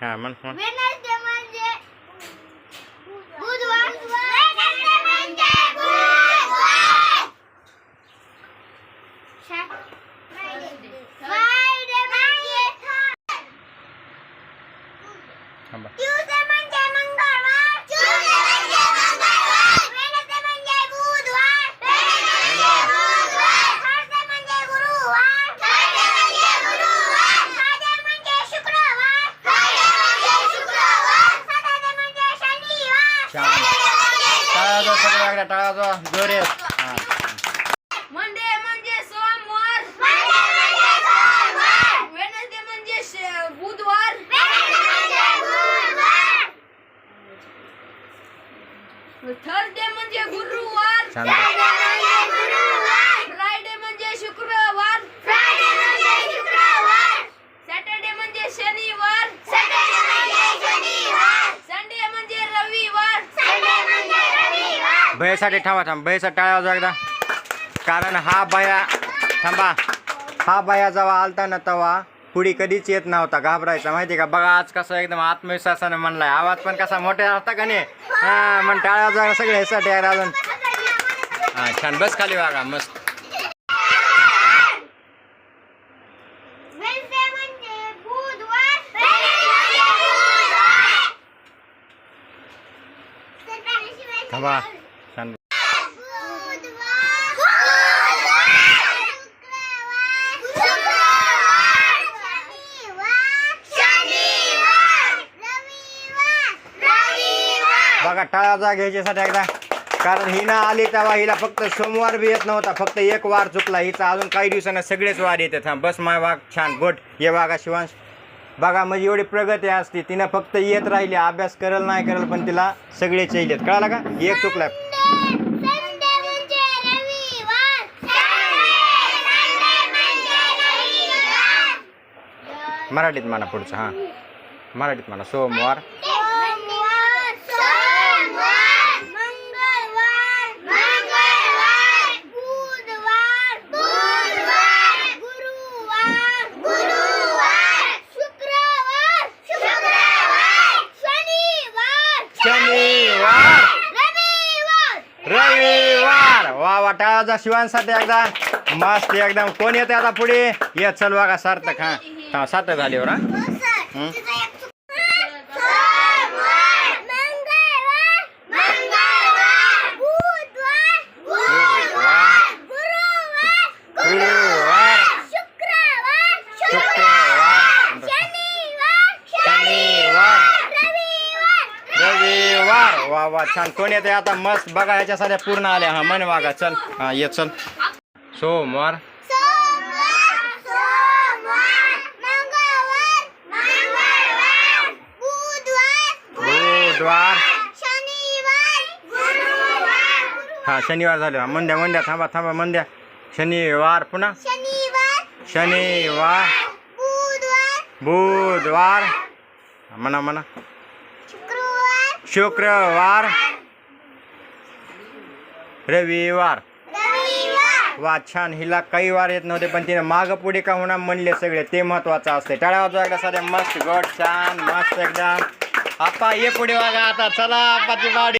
हा म्हण म्हण. वेनसडे म्हणजे बुधवार वेनसडे म्हणजे बुधवार फ्रायडे म्हणजे थांबा ट्यूसडे म्हणजे मंगळवार ट्यूसडे म्हणजे मंगळवार वेनसडे म्हणजे बुधवार वेनसडे बुधवार थर्सडे म्हणजे गुरुवार थर्सडे म्हणजे गुरुवार फ्रायडे म्हणजे शुक्रवार फ्रायडे म्हणजे शुक्रवार सॅटरडे म्हणजे शनिवार छान. सॅटरडे म्हणजे टाळा वाजवा सगळ्या एकदा टाळा वाजवा जोरेत हा मंडे म्हणजे सोमवार मंडे म्हणजे सोमवार वेनसडे म्हणजे श- बुधवार वेनसडे म्हणजे बुधवार थर्सडे म्हणजे गुरुवार छान थर्सडे म्हणजे गुरुवार फ्रायडे म्हणजे शुक्रवार फ्रायडे म्हणजे शुक्रवार सॅटरडे म्हणजे शनिवार सॅटरडे म्हणजे शनिवार संडे म्हणजे रविवार संडे म्हणजे रविवार भयसाठी थांबा थांब. भयसाठी टाळा वाजवा एकदा. कारण हा बया थांबा. हा बया जेव्हा आलता ना तेव्हा पुढे कधीच येत नव्हता घाबरायचा. माहिती का? बघा आज कसं एकदम आत्मविश्वासाने म्हणलाय. आवाज पण कसा मोठे असता का नाही? हा मग टाळा वाजवा सगळे ह्यासाठी अजून. हा छान. बस खाली वागा मस्त. थांबा. बघा टाळा जाग घ्यायच्यासाठी एकदा. कारण ही ना आली तेव्हा हिला फक्त सोमवार बी येत नव्हता फक्त एक वार चुकला. हिचा अजून काही दिवसांना सगळेच वार येतात थांब बस माय वाघ छान गोट ये वाघा शिवांश. बघा म्हणजे एवढी प्रगती असते तिनं फक्त येत राहिली अभ्यास करल नाही करल पण तिला सगळेच येत. कळाला का? एक चुकला. मराठीत म्हणा पुढचं हां. मराठीत म्हणा सोमवार सोमवार मंगळवार मंगळवार बुधवार बुधवार गुरुवार गुरुवार शुक्रवार शुक्रवार शनिवार शनिवार रविवार रविवार वा वा टाळाचा शिवांसाठी एकदा. मस्त एकदम. कोण येते आता पुढे? ये चल बघा सार्थक हा. हा सार्थक झालीवर हा हं? सोमवार मंगळवार मंगळवार बुधवार बुधवार गुरुवार गुरुवार शुक्रवार शुक्रवार शनिवार शनिवार रविवार रविवार वा वा छान. कोण येते आता? मस्त. बघा ह्याच्या साध्या पूर्ण आल्या. हा मन वागा. चल. हा ये चल. सोमवार. बुधवार हा शनिवार झाले. हा मंद्या मंद्या थांबा थांबा मंद्या शनिवार पुन्हा. शनिवार शनिवार. बुधवार बुधवार. म्हणा म्हणा. शुक्रवार। रविवार। वा छान हिला काही वार येत नव्हते पण तिने माग पुढे का होणार म्हणले सगळे ते महत्वाचं असते टाळ्या वाजवा एकदा साध्या मस्त गोड छान मस्त एकदम. आपा ये पुढे वागा आता चला आपाची बाडी